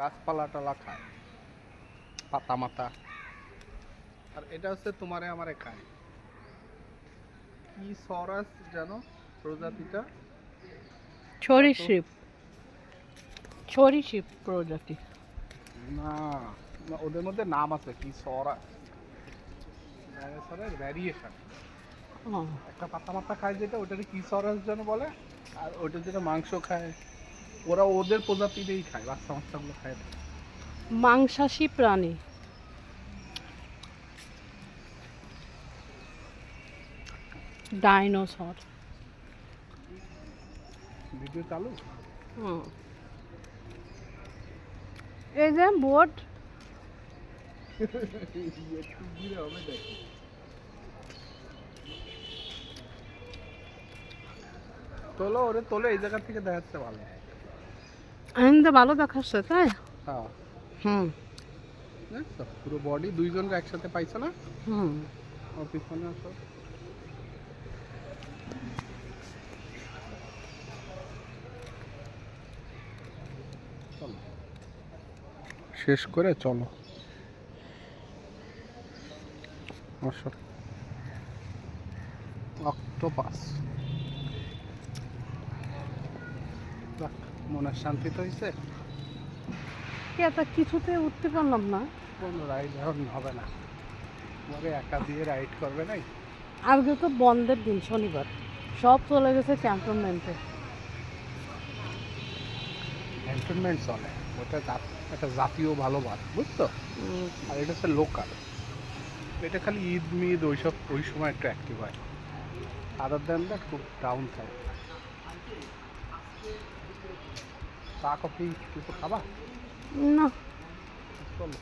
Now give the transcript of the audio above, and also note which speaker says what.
Speaker 1: গাছপালা টালা খায় পাতা মাতা আর এটা হচ্ছে তোমারে আমারে খায়। কি সরাস জানো প্রজাতিটা?
Speaker 2: সরীসৃপ সরীসৃপ প্রজাতি।
Speaker 1: না না, ওদের মধ্যে নাম আছে কি সরাস ডাইনোসরের ভ্যারিয়েশন একটা পাতা মাতা খায় যেটা ওটাকে কি সরাস যেন বলে আর ওটা যেটা মাংস খায়। ওরা ওদের প্রজাতিতেই খায় বাচ্চা মাচ্চাগুলো খায় না।
Speaker 2: মাংসাশী প্রাণী। ডাইনোসর।
Speaker 1: ভিডিও চালু।
Speaker 2: এই যে বোট।
Speaker 1: তোলো ওরে তোলো এই জায়গা থেকে দেখাচ্ছে ভালো।
Speaker 2: আমি ভালো দেখাচ্ছে তাই?
Speaker 1: হ্যাঁ।
Speaker 2: হুম।
Speaker 1: পুরো বডি দুইজনকে একসাথে পাইছো না?
Speaker 2: হুম।
Speaker 1: ওর পিছনে আসো। চলো। শেষ করে চলো। অক্টোপাস যাক, মনের শান্তি তো হয়েছে
Speaker 2: কে তা কিছুতে উঠতে পারলাম না।
Speaker 1: কোনো রাইড এখন হবে না। তোমাকে একা দিয়ে রাইড করবে নাই।
Speaker 2: আজকে তো বন্ধের দিন শনিবার। সব চলে গেছে ক্যান্টনমেন্টে
Speaker 1: ক্যান্টনমেন্ট চলে। ওটা একটা জাতীয় ভালো বাস বুঝছ? আর এটা হচ্ছে লোকাল এটা খালি ঈদ মিদ ওইসব ওই সময় একটু অ্যাক্টিভ হয়। আদার দেন দ্যাট খুব ডাউন থাকে। চা কফি কিছু খাবা
Speaker 2: না
Speaker 1: চলো